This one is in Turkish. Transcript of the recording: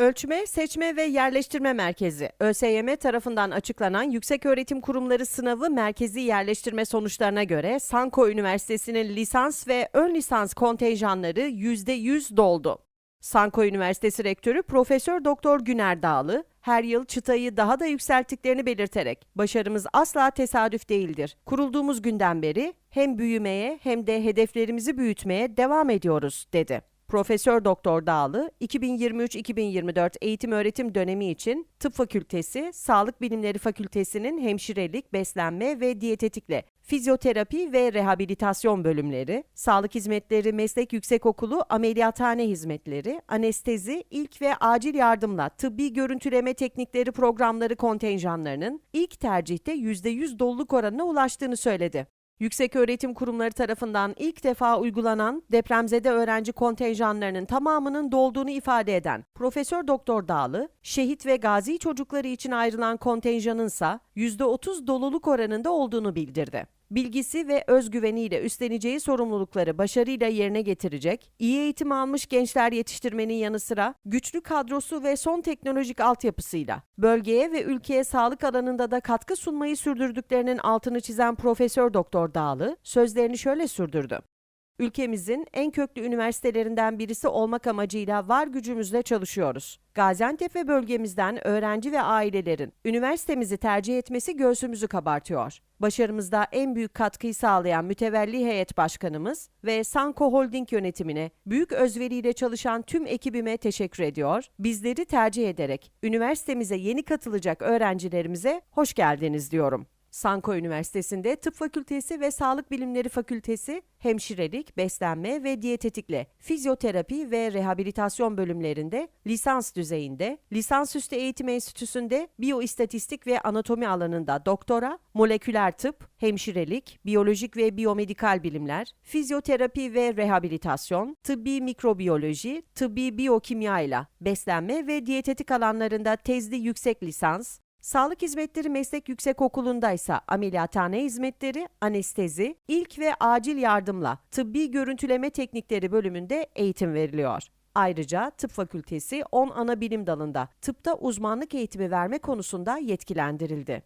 Ölçme, Seçme ve Yerleştirme Merkezi, ÖSYM tarafından açıklanan Yükseköğretim Kurumları Sınavı merkezi yerleştirme sonuçlarına göre Sanko Üniversitesi'nin lisans ve ön lisans kontenjanları %100 doldu. Sanko Üniversitesi Rektörü Profesör Doktor Güner Dağlı, her yıl çıtayı daha da yükselttiklerini belirterek, başarımız asla tesadüf değildir. Kurulduğumuz günden beri hem büyümeye hem de hedeflerimizi büyütmeye devam ediyoruz, dedi. Profesör Doktor Dağlı, 2023-2024 eğitim öğretim dönemi için Tıp Fakültesi, Sağlık Bilimleri Fakültesi'nin hemşirelik, beslenme ve diyetetikle fizyoterapi ve rehabilitasyon bölümleri, Sağlık Hizmetleri Meslek Yüksekokulu Ameliyathane Hizmetleri, Anestezi, İlk ve Acil Yardımla Tıbbi Görüntüleme Teknikleri programları kontenjanlarının ilk tercihte %100 doluluk oranına ulaştığını söyledi. Yükseköğretim kurumları tarafından ilk defa uygulanan depremzede öğrenci kontenjanlarının tamamının dolduğunu ifade eden Profesör Doktor Dağlı, şehit ve gazi çocukları için ayrılan kontenjanın ise %30 doluluk oranında olduğunu bildirdi bilgisi ve özgüveniyle üstleneceği sorumlulukları başarıyla yerine getirecek, iyi eğitim almış gençler yetiştirmenin yanı sıra güçlü kadrosu ve son teknolojik altyapısıyla bölgeye ve ülkeye sağlık alanında da katkı sunmayı sürdürdüklerinin altını çizen Profesör Doktor Dağlı sözlerini şöyle sürdürdü. Ülkemizin en köklü üniversitelerinden birisi olmak amacıyla var gücümüzle çalışıyoruz. Gaziantep ve bölgemizden öğrenci ve ailelerin üniversitemizi tercih etmesi göğsümüzü kabartıyor. Başarımızda en büyük katkıyı sağlayan mütevelli heyet başkanımız ve Sanko Holding yönetimine büyük özveriyle çalışan tüm ekibime teşekkür ediyor. Bizleri tercih ederek üniversitemize yeni katılacak öğrencilerimize hoş geldiniz diyorum. Sanko Üniversitesi'nde Tıp Fakültesi ve Sağlık Bilimleri Fakültesi hemşirelik, beslenme ve diyetetikle fizyoterapi ve rehabilitasyon bölümlerinde lisans düzeyinde, lisansüstü eğitim enstitüsünde biyoistatistik ve anatomi alanında doktora, moleküler tıp, hemşirelik, biyolojik ve biyomedikal bilimler, fizyoterapi ve rehabilitasyon, tıbbi mikrobiyoloji, tıbbi biyokimya ile beslenme ve diyetetik alanlarında tezli yüksek lisans, Sağlık Hizmetleri Meslek Yüksekokulu'nda ise ameliyathane hizmetleri, anestezi, ilk ve acil yardımla tıbbi görüntüleme teknikleri bölümünde eğitim veriliyor. Ayrıca Tıp Fakültesi 10 ana bilim dalında tıpta uzmanlık eğitimi verme konusunda yetkilendirildi.